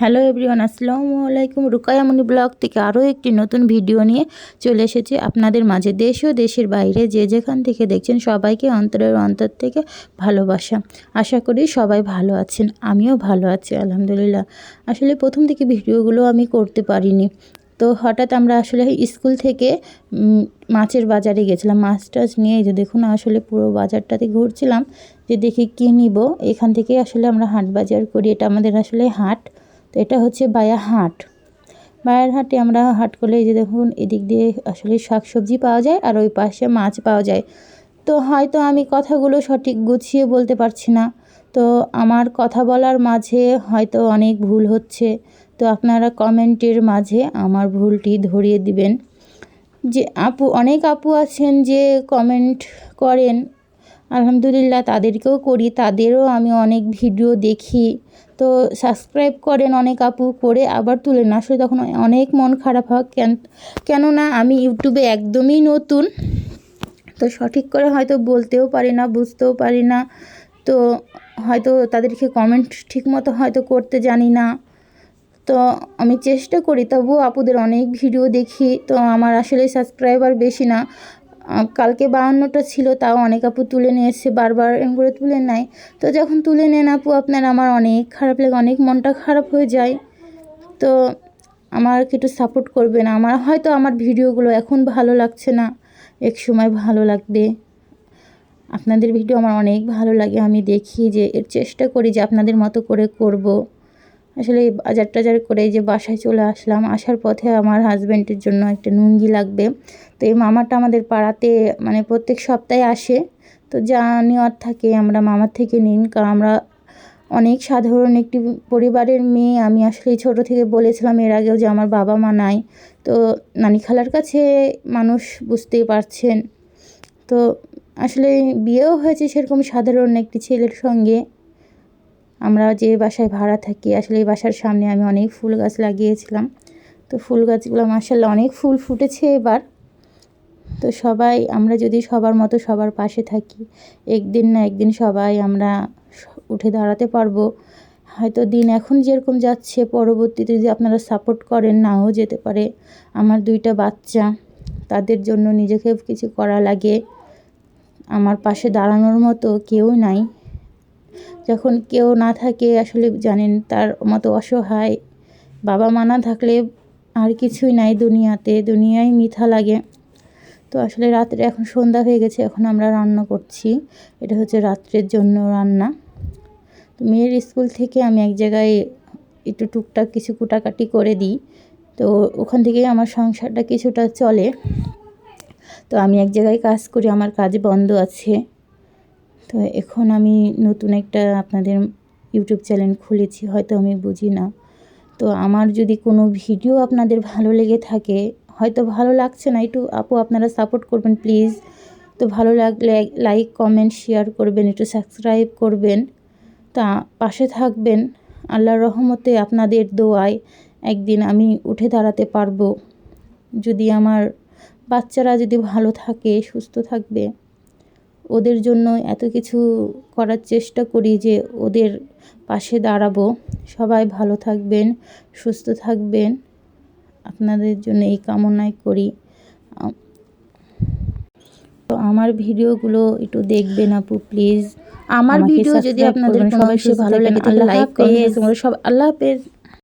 Hello everyone, আসসালামু আলাইকুম। রুকায়ামনি blog থেকে আরও একটি নতুন ভিডিও নিয়ে চলে এসেছি আপনাদের মাঝে। দেশ ও দেশের বাইরে যে যেখান থেকে দেখছেন সবাইকে অন্তরের অন্তর থেকে ভালোবাসা। আশা করি সবাই ভালো আছেন, আমিও ভালো আছি, আলহামদুলিল্লাহ। আসলে প্রথম থেকে ভিডিওগুলো আমি করতে পারিনি। তো হঠাৎ আমরা আসলে স্কুল থেকে মাছের বাজারে গেছিলাম। মাছ টাছ নিয়ে যে দেখুন, আসলে পুরো বাজারটাতে ঘুরছিলাম যে দেখি কী নিব। এখান থেকে আসলে আমরা হাট বাজার করি। এটা আমাদের আসলে হাট। তো এটা হচ্ছে বায়া হাট। বায়ার হাটে আমরা হাট করলে এই যে দেখুন, এদিক দিয়ে আসলে শাক সবজি পাওয়া যায় আর ওই পাশে মাছ পাওয়া যায়। তো হয়তো আমি কথাগুলো সঠিক গুছিয়ে বলতে পারছি না। তো আমার কথা বলার মাঝে হয়তো অনেক ভুল হচ্ছে। তো আপনারা কমেন্টের মাঝে আমার ভুলটি ধরিয়ে দিবেন। যে আপু, অনেক আপু আছেন যে কমেন্ট করেন। আলহামদুলিল্লাহ তাদেরকেও করি, তাদেরও আমি অনেক ভিডিও দেখি। তো সাবস্ক্রাইব করেন অনেক আপু, করে আবার তুলেন আসলে তখন অনেক মন খারাপ হয়। কেন, কেননা আমি ইউটিউবে একদমই নতুন। তো সঠিক করে হয়তো বলতেও পারি না, বুঝতেও পারি না। তো হয়তো তাদেরকে কমেন্ট ঠিক মতো হয়তো করতে জানি না। তো আমি চেষ্টা করি, তবুও আপুদের অনেক ভিডিও দেখি। তো আমার আসলে সাবস্ক্রাইবার বেশি না। কালকে বাহান্নটা ছিল, তাও অনেক আপু তুলে নিয়ে এসছে, বারবার এরম করে তুলে নেয়। তো যখন তুলে নেন আপু, আপনার আমার অনেক খারাপ লাগে, অনেক মনটা খারাপ হয়ে যায়। তো আমাকে একটু সাপোর্ট করবেন। আমার হয়তো আমার ভিডিওগুলো এখন ভালো লাগছে না, এক সময় ভালো লাগবে। আপনাদের ভিডিও আমার অনেক ভালো লাগে, আমি দেখি যে এর চেষ্টা করি যে আপনাদের মতো করে করব। আসলে বাজার টাজার করে যে বাসায় চলে আসলাম, আসার পথে আমার হাজব্যান্ডের জন্য একটা নুঙ্গি লাগবে। তো এই মামাটা আমাদের পাড়াতে মানে প্রত্যেক সপ্তাহে আসে। তো যা নেওয়ার থাকে আমরা মামার থেকে নিন। কারণ আমরা অনেক সাধারণ একটি পরিবারের মেয়ে। আমি আসলে ছোট থেকে বলেছিলাম এর আগেও যে আমার বাবা মা নাই। তো নানি খালার কাছে মানুষ বুঝতেই পারছেন। তো আসলে বিয়েও হয়েছে সেরকম সাধারণ একটি ছেলের সঙ্গে। আমরা যে বাসায় ভাড়া থাকি, আসলে এই বাসার সামনে আমি অনেক ফুল গাছ লাগিয়েছিলাম। তো ফুল গাছগুলো মাসাল্লাহ অনেক ফুল ফুটেছে এবার। তো সবাই, আমরা যদি সবার মতো সবার পাশে থাকি, একদিন না একদিন সবাই আমরা উঠে দাঁড়াতে পারব। হয়তো দিন এখন যেরকম যাচ্ছে, পরবর্তীতে যদি আপনারা সাপোর্ট করেন, নাও যেতে পারে। আমার দুইটা বাচ্চা, তাদের জন্য নিজেকে কিছু করা লাগে। আমার পাশে দাঁড়ানোর মতো কেউ নাই। যখন কেউ না থাকে, আসলে জানেন, তার মতো অসহায় বাবা মা না থাকলে আর কিছুই নাই দুনিয়াতে, দুনিয়ায় মিথা লাগে। তো আসলে রাত্রে এখন সন্ধ্যা হয়ে গেছে, এখন আমরা রান্না করছি। এটা হচ্ছে রাত্রের জন্য রান্না। তো মেয়ের স্কুল থেকে আমি এক জায়গায় একটু টুকটাক কিছু কুটাকাটি করে দিই। তো ওখান থেকেই আমার সংসারটা কিছুটা চলে। তো আমি এক জায়গায় কাজ করি, আমার কাজ বন্ধ আছে। তো এখন আমি নতুন একটা আপনাদের ইউটিউব চ্যানেল খুলেছি, হয়তো আমি বুঝি না। তো আমার যদি কোনো ভিডিও আপনাদের ভালো লেগে থাকে, হয়তো ভালো লাগছে না, একটু আপু আপনারা সাপোর্ট করবেন প্লিজ। তো ভালো লাগলে লাইক, কমেন্ট, শেয়ার করবেন, একটু সাবস্ক্রাইব করবেন। তা পাশে থাকবেন আল্লাহর রহমতে আপনাদের দোয়ায় একদিন আমি উঠে দাঁড়াতে পারব। যদি আমার বাচ্চারা যদি ভালো থাকে, সুস্থ থাকবে। ওদের জন্য এত কিছু করার চেষ্টা করি যে ওদের পাশে দাঁড়াবো। সবাই ভালো থাকবেন সুস্থ থাকবেন। আপনাদের জন্য এই কামনাই করি। তো আমার ভিডিওগুলো একটু দেখবেন আপু প্লিজ। আমার ভিডিও যদি আপনাদের কোনো সবাই ভালো লাগে তাহলে লাইক। কমেন্ট সব আল্লাহ হাফেজ।